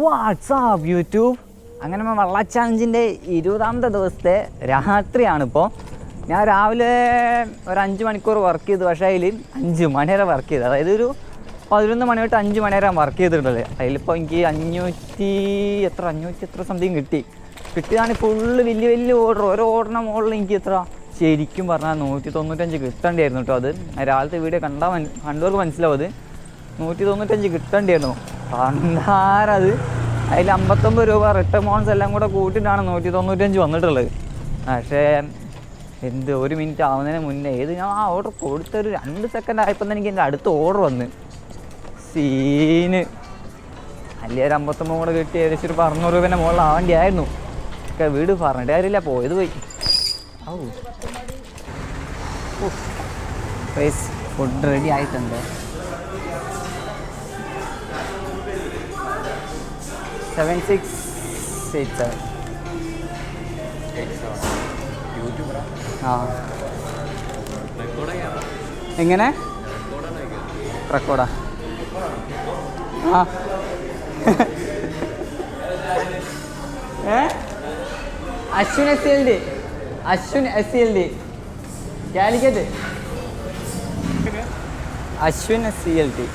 WhatsApp YouTube അങ്ങനെ വള്ള ചാലഞ്ചിന്റെ ഇരുപതാമത്തെ ദിവസത്തെ രാത്രിയാണിപ്പോൾ. ഞാൻ രാവിലെ ഒരു അഞ്ച് മണിക്കൂർ വർക്ക് ചെയ്തു. പക്ഷേ അതിൽ അഞ്ച് മണി വരെ വർക്ക് ചെയ്തു. അതായത് ഒരു പതിനൊന്ന് മണി തൊട്ട് അഞ്ച് മണി വരെ വർക്ക് ചെയ്തിട്ടുള്ളത്. അതിലിപ്പോൾ എനിക്ക് അഞ്ഞൂറ്റി എത്ര അഞ്ഞൂറ്റി എത്ര സംതിങ് കിട്ടി. കിട്ടിയതാണ് ഫുള്ള് വലിയ വലിയ ഓർഡർ ഓരോ ഓർഡറിന് മുകളിൽ എനിക്ക് എത്ര ശരിക്കും പറഞ്ഞാൽ നൂറ്റി തൊണ്ണൂറ്റഞ്ച് കിട്ടേണ്ടിയായിരുന്നു കേട്ടോ. അത് രാവിലത്തെ വീഡിയോ കണ്ടാൽ മൻ കണ്ടവർക്ക് മനസ്സിലാവും. അത് നൂറ്റി തൊണ്ണൂറ്റഞ്ച് കിട്ടേണ്ടിയായിരുന്നു. പണ്ടാരത് അതിൽ അമ്പത്തൊമ്പത് രൂപ റിട്ടേൺ മോൺസ് എല്ലാം കൂടെ കൂട്ടിയിട്ടാണ് നൂറ്റി തൊണ്ണൂറ്റഞ്ച് വന്നിട്ടുള്ളത്. പക്ഷേ എന്ത് ഒരു മിനിറ്റ് ആവുന്നതിന് മുന്നേ ഏത് ഞാൻ ആ ഓർഡർ കൊടുത്തൊരു രണ്ട് സെക്കൻഡ് ആയപ്പോൾ തന്നെ എനിക്ക് എന്റെ അടുത്ത ഓർഡർ വന്ന്. സീന്. അല്ലേ ഒരു അമ്പത്തൊമ്പത് കൂടെ കിട്ടി ഏകദേശം ഒരു അറുന്നൂറ് രൂപേന്റെ മുകളിൽ ആവേണ്ടിയായിരുന്നു. ഒക്കെ വീട് പറഞ്ഞിട്ട് കാര്യമില്ല പോയത് പോയി. ഔ. ഫുഡ് റെഡി ആയിട്ടുണ്ട്. സെവൻ സിക്സ് എയ്റ്റ് സെവൻ ആ. എങ്ങനെ? റെക്കോർഡാ. ആ. ഏ? Ashwin S L D. Ashwin S L D. Calicut Ashwin S C L T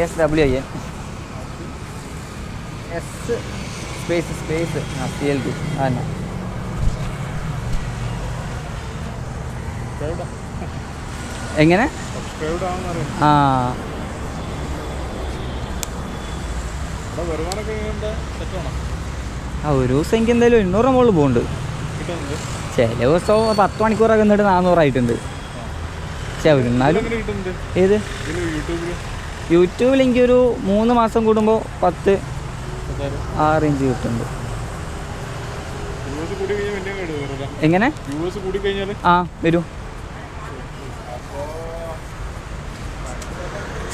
S W I N S space space ആ സി എൽ ടി അതന്നെ എങ്ങനെ? ആ. ആ ഒരു ദിവസം എനിക്ക് എന്തായാലും എണ്ണൂറ് മുകളിൽ പോകുന്നുണ്ട് ചില ദിവസം പത്ത് മണിക്കൂറൊക്കെ നിന്നിട്ട് നാന്നൂറായിട്ടുണ്ട് പക്ഷെ എന്നാലും ഏത്? യൂട്യൂബിൽ എനിക്കൊരു മൂന്ന് മാസം കൂടുമ്പോൾ പത്ത് ആ റേഞ്ച് കിട്ടുന്നുണ്ട്. എങ്ങനെ? ആ വരൂ.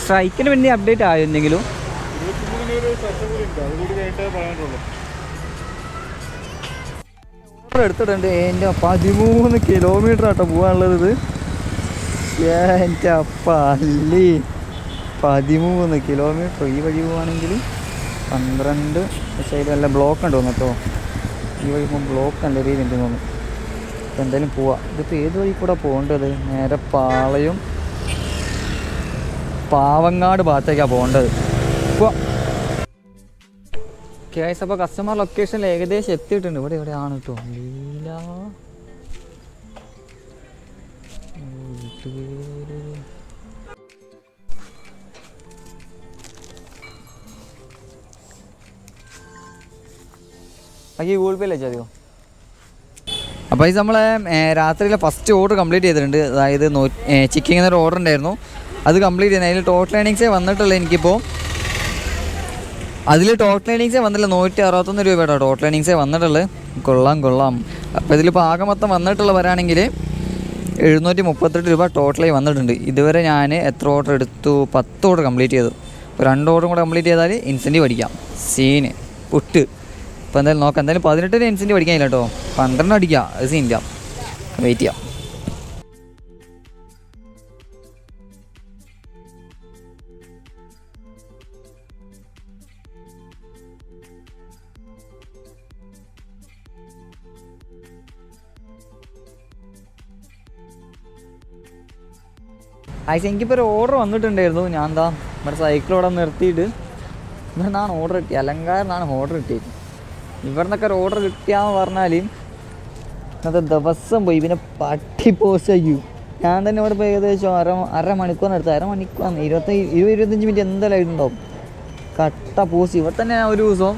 സ്ട്രൈക്കിന് വേണ്ടി അപ്ഡേറ്റ് ആയോ എന്തെങ്കിലും എടുത്തിട്ടുണ്ട്. എന്റെ പതിമൂന്ന് കിലോമീറ്റർ ആട്ടോ പോകാനുള്ളത് ഇത്. എന്റെ പള്ളി പതിമൂന്ന് കിലോമീറ്റർ ഈ വഴി പോവാണെങ്കിൽ പന്ത്രണ്ട് സൈഡ് നല്ല ബ്ലോക്ക് ഉണ്ട് തോന്നുന്നു കേട്ടോ. ഈ വഴി പോകുമ്പോൾ ബ്ലോക്ക് നല്ല രീതിയിൽ ഉണ്ട് തോന്നുന്നു. അപ്പോൾ എന്തായാലും പോവാം. ഇതിപ്പോൾ ഏത് വഴി കൂടെ പോകേണ്ടത്? നേരെ പാളയും പാവങ്ങാട് ഭാഗത്തേക്കാണ് പോകേണ്ടത്. പോവാം. കേസ് അപ്പോൾ കസ്റ്റമർ ലൊക്കേഷനിൽ ഏകദേശം എത്തിയിട്ടുണ്ട്. ഇവിടെ എവിടെയാണ് കേട്ടോ. ലീല. ബാക്കി ഗൂഗിൾ പേ അയച്ചാൽ മതിയോ? അപ്പോൾ ഇത് നമ്മൾ രാത്രിയിലെ ഫസ്റ്റ് ഓർഡർ കംപ്ലീറ്റ് ചെയ്തിട്ടുണ്ട്. അതായത് നോ ചിക്കൻ എന്നൊരു ഓർഡർ ഉണ്ടായിരുന്നു. അത് കംപ്ലീറ്റ് ചെയ്യുന്നത് അതിൽ ടോട്ടൽ ഏണിങ്സേ വന്നിട്ടുള്ളൂ എനിക്കിപ്പോൾ അതിൽ ടോട്ടൽ ഏണിങ്സേ വന്നില്ല നൂറ്റി അറുപത്തൊന്ന് രൂപയുടെ ടോട്ടൽ ഏണിങ്സേ വന്നിട്ടുള്ളത് കൊള്ളാം കൊള്ളാം. അപ്പോൾ ഇതിലിപ്പോൾ ആകെ മൊത്തം വന്നിട്ടുള്ള വരാണെങ്കിൽ എഴുന്നൂറ്റി മുപ്പത്തെട്ട് രൂപ ടോട്ടലായി വന്നിട്ടുണ്ട്. ഇതുവരെ ഞാൻ എത്ര ഓർഡർ എടുത്തു? പത്ത് ഓർഡർ കംപ്ലീറ്റ് ചെയ്തു. രണ്ട് ഓർഡറും കൂടെ കംപ്ലീറ്റ് ചെയ്താൽ ഇൻസെന്റീവ് അടിക്കാം. സീന് പുട്ട്. ഇപ്പോൾ എന്തായാലും നോക്കാം. എന്തായാലും പതിനെട്ടിന് ടെൻസിന്റെ പഠിക്കാനില്ല കേട്ടോ. പന്ത്രണ്ട് അടിക്കുക അത് സീനില്ല വെയിറ്റ് ചെയ്യാം. ആയിസ് എനിക്കിപ്പോൾ ഒരു ഓർഡർ വന്നിട്ടുണ്ടായിരുന്നു. ഞാൻ എന്താ നമ്മുടെ സൈക്കിൾ ഇവിടെ നിർത്തിയിട്ട്. ഇവിടെ നിന്നാണ് ഓർഡർ കിട്ടിയത് അലങ്കാരനാണ് ഓർഡർ കിട്ടിയത് ഇവിടെ നിന്നൊക്കെ ഒരു ഓർഡർ കിട്ടിയാന്ന് പറഞ്ഞാൽ ഇന്നത്തെ ദിവസം പോയി. പിന്നെ പട്ടി പോസ്റ്റ് ചെയ്യും ഞാൻ തന്നെ ഇവിടെ പോയി ഏകദേശം അര മണിക്കൂർ അടുത്ത് അരമണിക്കൂർ ഇരുപത്തി ഇരുപത് ഇരുപത്തഞ്ച് മിനിറ്റ് എന്തായാലും ഉണ്ടാവും. കട്ട പോസ്റ്റ്. ഇവിടെ തന്നെ ഞാൻ ഒരു ദിവസം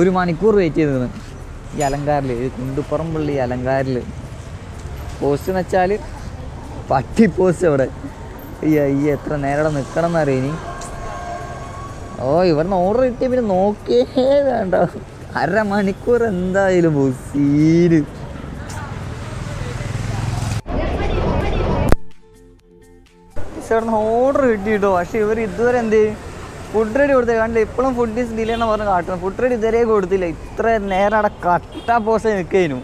ഒരു മണിക്കൂർ വെയിറ്റ് ചെയ്ത് നിന്ന്. ഈ അലങ്കാരിൽ ഈ കുണ്ടുപ്പുറമ്പുള്ളി അലങ്കാരിൽ പോസ്റ്റ് എന്ന് വെച്ചാൽ പട്ടി പോസ്റ്റ് അവിടെ. ഈ അയ്യ എത്ര നേരം ഇവിടെ നിൽക്കണം എന്നറിയ ഇനി ഓ ഇവിടുന്ന് ഓർഡർ കിട്ടിയ പിന്നെ നോക്കിയേ വേണ്ട. അരമണിക്കൂർ എന്തായാലും സീന്. ഇവിടുന്ന് ഓർഡർ കിട്ടിയിട്ടോ? പക്ഷെ ഇവർ ഇതുവരെ എന്ത് ഫുഡ് റെഡി കൊടുത്തേ കണ്ടില്ല? ഇപ്പോഴും ഫുഡ് ഈസ് ഡിലേ എന്ന് പറഞ്ഞ് കാട്ടുന്നു ഫുഡ് റെഡി ഇതുവരെ കൊടുത്തില്ല. ഇത്ര നേരം അവിടെ കട്ട പോസ്റ്റ് നിൽക്കുന്നു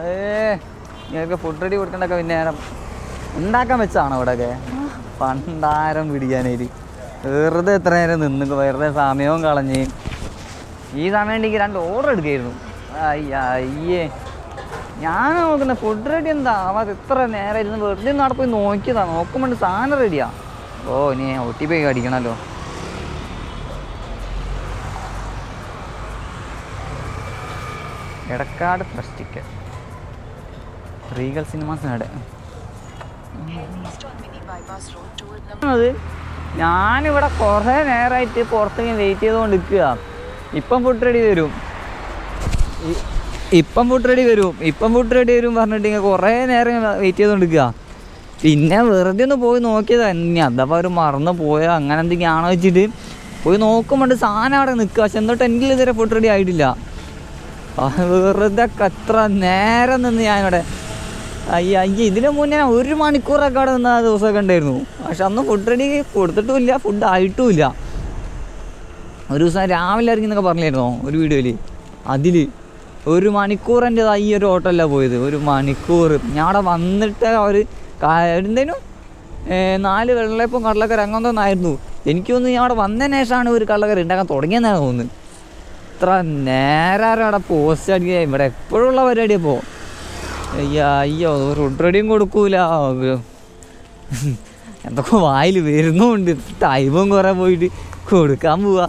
ഏ നിങ്ങൾക്ക് ഫുഡ് റെഡി കൊടുക്കണ്ടൊക്കെ പിന്നെ ഉണ്ടാക്കാൻ വെച്ചാണോ ഇവിടെയൊക്കെ? പണ്ടാരം പിടിക്കാനായിട്ട്. വെറുതെ എത്ര നേരം നിന്ന് വെറുതെ സമയവും കളഞ്ഞ് ഈ സമയം എനിക്ക് രണ്ട് ഓർഡർ എടുക്കായിരുന്നു അയ്യ ഞാൻ നോക്കുന്ന ഫുഡ് റെഡി എന്താ? അത് ഇത്ര നേരം ഇരുന്ന് വെറുതെ നടപ്പോയി പോയി നോക്കിയതാ. നോക്കുമ്പോൾ സാധനം റെഡിയാ ഓ ഇനി ഒ ടി പി അടിക്കണമല്ലോ എടക്കാട് ഫ്രഷ് റീഗൽ സിനിമാസിനടെ അത് ഞാനിവിടെ കുറേ നേരമായിട്ട് പുറത്തേക്ക് വെയിറ്റ് ചെയ്തുകൊണ്ട് നിൽക്കുക ഇപ്പം ഫുഡ് റെഡി ഇ- ഇപ്പം ഫുഡ് റെഡി വരും ഇപ്പം ഫുഡ് റെഡി വരും പറഞ്ഞിട്ട് ഇങ്ങനെ കുറേ നേരം വെയിറ്റ് ചെയ്തുകൊണ്ടിരിക്കുക പിന്നെ വെറുതെ ഒന്ന് പോയി നോക്കിയതാ. ഇനി അതപ്പോൾ അവർ മറന്നു പോയോ അങ്ങനെ എന്തെങ്കിലും ആണോ വെച്ചിട്ട് പോയി നോക്കുമ്പോൾ സാധനം അവിടെ നിൽക്കുക. പക്ഷെ എന്നിട്ട് എന്റെ ഇതുവരെ ഫുഡ് റെഡി ആയിട്ടില്ല. വെറുതെ എത്ര നേരം നിന്ന് ഞാനിവിടെ അയ്യ അയ്യ ഇതിന് മുന്നേ ഒരു മണിക്കൂറൊക്കെ അവിടെ നിന്ന് ആ ദിവസമൊക്കെ ഉണ്ടായിരുന്നു. പക്ഷെ അന്ന് ഫുഡ് റെഡി കൊടുത്തിട്ടുമില്ല ഫുഡ് ആയിട്ടുമില്ല ഒരു ദിവസം രാവിലെ ഇറങ്ങി എന്നൊക്കെ പറഞ്ഞിരുന്നോ? ഒരു വീഡിയോയിൽ അതിൽ ഒരു മണിക്കൂർ എന്റെ ഈ ഒരു ഹോട്ടലിലാണ് പോയത്. ഒരു മണിക്കൂർ. ഞാൻ അവിടെ വന്നിട്ട് അവർ എന്തേനും? നാല് വെള്ളയപ്പം അങ്ങനത്തെ അങ്ങനത്തൊന്നായിരുന്നു എനിക്ക് തോന്നുന്നു ഞാൻ അവിടെ വന്നതിന് ശേഷമാണ് ഒരു കടലക്കറി ഉണ്ടാക്കാൻ തുടങ്ങിയെന്നാണ് തോന്നുന്നത്. ഇത്ര നേരം അവിടെ പോസ്റ്റ് അടിക്കുക? ഇവിടെ എപ്പോഴും ഉള്ള പരിപാടിയാണ് ഇപ്പോൾ അയ്യോ അയ്യോ ഫുഡ് റെഡിയും കൊടുക്കൂല. എന്തൊക്കെ വായിൽ വരുന്നുണ്ട്. ടൈമും കുറേ പോയിട്ട് കൊടുക്കാൻ പോവാ.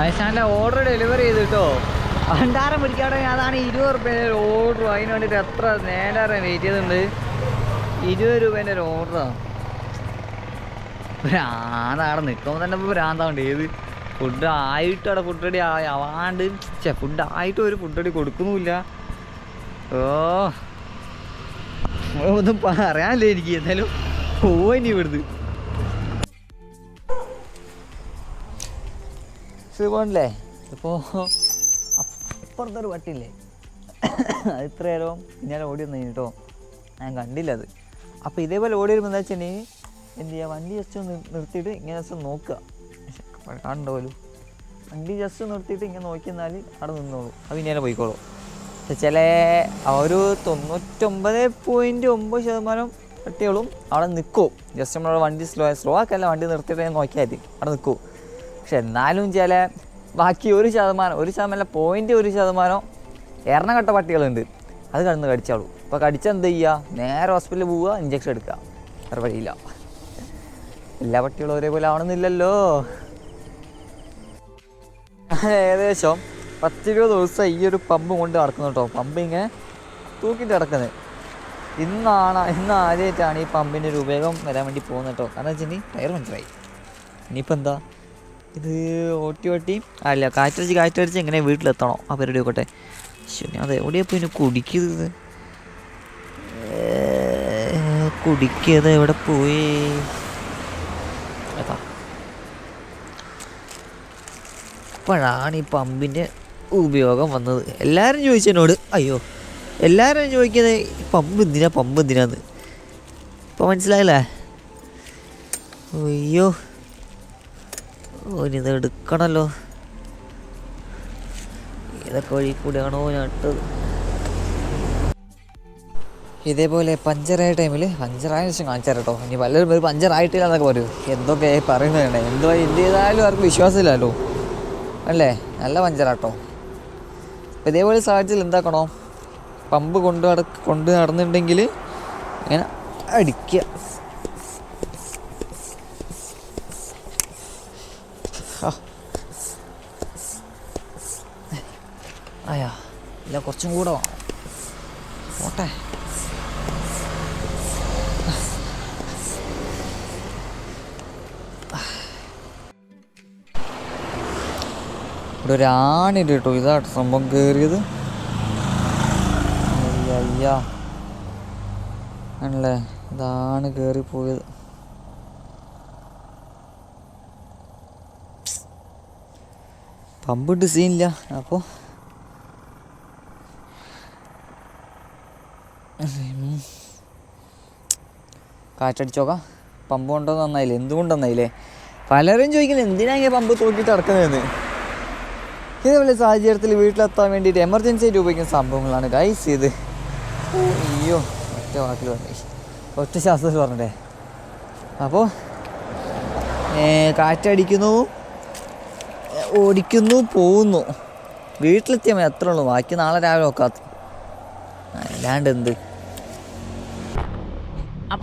അയച്ചാന്റെ ഓർഡർ ഡെലിവറി ചെയ്തിട്ടോ? ഭണ്ഡാരം പിടിക്കാതെ അതാണ് ഇരുപത് റുപ്യേന്റെ ഒരു ഓർഡർ അതിന് വേണ്ടിയിട്ട് എത്ര നേരം വെയിറ്റ് ചെയ്തിട്ടുണ്ട്. ഇരുപത് രൂപേന്റെ ഒരു ഓർഡറാണ് ഭ്രാന്താണ് നിൽക്കുമ്പോൾ തന്നെ ഇപ്പോൾ ഭ്രാന്താണ്ട് ഏത് ഫുഡ് ആയിട്ട് അവിടെ ഫുഡ് റെഡി ആവാണ്ട്. ചേ ഫുഡ് ആയിട്ട് ഒരു ഫുഡ് റെഡി കൊടുക്കുന്നുമില്ല. ഓ. ഒന്നും പറയാനില്ല എനിക്ക്. എന്തായാലും പോവാനി ഇവിടുന്ന്. സുഖമല്ലേ? ഇപ്പോൾ അപ്പുറത്തൊരു വട്ടില്ലേ? അത് ഇത്ര നേരം പിന്നാലെ ഓടി വന്നു കേട്ടോ ഞാൻ കണ്ടില്ല അത്. അപ്പോൾ ഇതേപോലെ ഓടി വരുമ്പോൾ എന്താ വെച്ചിട്ടുണ്ടെങ്കിൽ എന്ത് ചെയ്യുക വണ്ടി ജസ്റ്റ് ഒന്ന് നിർത്തിയിട്ട് ഇങ്ങനെ ജസ്റ്റ് നോക്കുക. കാണുന്നുണ്ടാവുമല്ലോ വണ്ടി ജസ്റ്റ് നിർത്തിയിട്ട് ഇങ്ങനെ നോക്കിയെന്നാൽ അവിടെ നിന്നോളൂ. അത് ഇങ്ങനെ പോയിക്കോളൂ. ചില ഒരു തൊണ്ണൂറ്റൊമ്പത് പോയിന്റ് ഒമ്പത് ശതമാനം പട്ടികളും അവിടെ നിൽക്കും. ജസ്റ്റ് നമ്മളവിടെ വണ്ടി സ്ലോ സ്ലോ ആക്കല്ല. വണ്ടി നിർത്തിയിട്ട് നോക്കിയാൽ മതി. അവിടെ നിൽക്കും. പക്ഷെ എന്നാലും ചില ബാക്കി ഒരു ശതമാനം ഒരു ശതമാനം പോയിന്റ് ഒരു ശതമാനം എറണകെട്ട പട്ടികളുണ്ട്. അത് കടന്ന് കടിച്ചാളൂ. അപ്പോൾ കടിച്ചാൽ എന്ത് ചെയ്യുക നേരെ ഹോസ്പിറ്റലിൽ പോവുക ഇഞ്ചക്ഷൻ എടുക്കുക. വേറെ വഴിയില്ല. എല്ലാ പട്ടികളും ഒരേപോലെ ആവണമെന്നില്ലല്ലോ. ഏകദേശം പത്തിരുപത് ദിവസം ഈ ഒരു പമ്പ് കൊണ്ട് നടക്കുന്നു കേട്ടോ. പമ്പ് ഇങ്ങനെ തൂക്കിട്ട് കിടക്കുന്നത് ഇന്നാണ് ഇന്ന് ആദ്യമായിട്ടാണ് ഈ പമ്പിന്റെ ഒരു ഉപയോഗം വരാൻ വേണ്ടി പോകുന്നത് കേട്ടോ. കാരണം വെച്ചിട്ടുണ്ടെങ്കിൽ ടയർ മനസ്സിലായി ഇനിയിപ്പോൾ എന്താ? ഇത് ഓട്ടി ഓട്ടി. അല്ല കാറ്റടിച്ച് കാറ്റടിച്ച് എങ്ങനെ വീട്ടിലെത്തണോ. ആ പരിപാടി നോക്കട്ടെ. ശരി അതെ എവിടെയാ പോയി കുടിക്കുന്നത് കുടിക്കത് എവിടെ പോയി? അതാ ഇപ്പോഴാണ് ഈ പമ്പിന്റെ ഉപയോഗം വന്നത്. എല്ലാവരും ചോദിച്ചതിനോട് അയ്യോ എല്ലാവരും ചോദിക്കുന്നത് പമ്പ് എന്തിനാ പമ്പ് എന്തിനാന്ന്? ഇപ്പം മനസ്സിലായില്ലേ? അയ്യോ. ഓ എടുക്കണല്ലോ. ഇതൊക്കെ വഴി കൂടെയാണോ ഞാൻ ഇട്ടത് ഇതേപോലെ പഞ്ചറായ ടൈമിൽ പഞ്ചറായ ശേഷം കാണിച്ചാൽ കേട്ടോ ഇനി പലരും പേര് പഞ്ചറായിട്ടില്ല എന്നൊക്കെ പറയൂ. എന്തൊക്കെ പറയുന്നതാണ് എന്തോ എന്ത് ചെയ്താലും ആർക്കും വിശ്വാസമില്ലല്ലോ. അല്ലേ? നല്ല പഞ്ചറാട്ടോ. അപ്പോൾ ഇതേപോലെ സാഹചര്യത്തിൽ എന്താക്കണോ? പമ്പ് കൊണ്ട് നട കൊണ്ട് നടന്നിട്ടുണ്ടെങ്കിൽ ഇങ്ങനെ അടിക്കുക ആ. അയ്യാ ഇല്ല കുറച്ചും കൂടെ പോട്ടെ. ഇവിടെ ഒരു ആണിട്ട് കേട്ടോ. ഇതാട്ടോ സംഭവം കയറിയത് അയ്യാ ആണല്ലേ? ഇതാണ് കയറിപ്പോയത് പമ്പിട്ട് സീനില്ല അപ്പോൾ കാറ്റടിച്ചോക്കാം. പമ്പ് കൊണ്ടോ നന്നായില്ലേ എന്തുകൊണ്ട് നന്നായില്ലേ പലരും ചോദിക്കുന്നത് എന്തിനാ ഇങ്ങനെ പമ്പ് തോക്കിയിട്ട് ഇറക്കുന്നതെന്ന് ഇതേപോലെ സാഹചര്യത്തിൽ വീട്ടിലെത്താൻ വേണ്ടിയിട്ട് എമർജൻസി ആയിട്ട് ഉപയോഗിക്കുന്ന സംഭവങ്ങളാണ്. ഗൈസ് ഇത് അയ്യോ ഒറ്റ വാക്കിൽ പറഞ്ഞു. ഒറ്റ ശാസ്ത്രത്തിൽ പറഞ്ഞേ അപ്പോൾ കാറ്റടിക്കുന്നു ഓടിക്കുന്നു പോകുന്നു. വീട്ടിലെത്തിയാൽ എത്ര ഉള്ളൂ. ബാക്കി നാളെ രാവിലെ നോക്കാത്ത അല്ലാണ്ട് എന്ത്?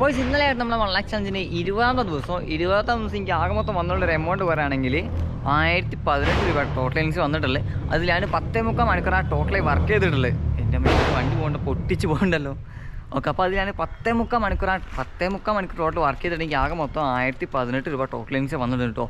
അപ്പോൾ ഇന്നലെയായിട്ട് നമ്മുടെ വൺ ലാക്ക് ചാലഞ്ചിന് ഇരുപതാമത്തെ ദിവസം. ഇരുപതാം ദിവസം എനിക്ക് ആകെ മൊത്തം വന്നുള്ള ഒരു എമൗണ്ട് പറയുകയാണെങ്കിൽ ആയിരത്തി പതിനെട്ട് രൂപ ടോട്ടൽ എനിക്ക് വന്നിട്ടുള്ളത്. അതിലാണ് പത്തേ മുക്കാൽ മണിക്കൂർ ആ ടോട്ടലായി വർക്ക് ചെയ്തിട്ടുള്ളത്. എന്റെ മേലെ വണ്ടി പോകണ്ട പൊട്ടിച്ച് പോകണ്ടല്ലോ. ഓക്കെ അപ്പോൾ അതിലാണ് പത്തേ മുക്കാൽ മണിക്കൂർ ആ പത്തേ മുക്കാൽ മണിക്കൂർ ടോട്ടൽ വർക്ക് ചെയ്തിട്ടുണ്ടെങ്കിൽ ആകെ മൊത്തം ആയിരത്തി പതിനെട്ട് രൂപ ടോട്ടൽ എനിക്ക് വന്നിട്ടുണ്ട് കേട്ടോ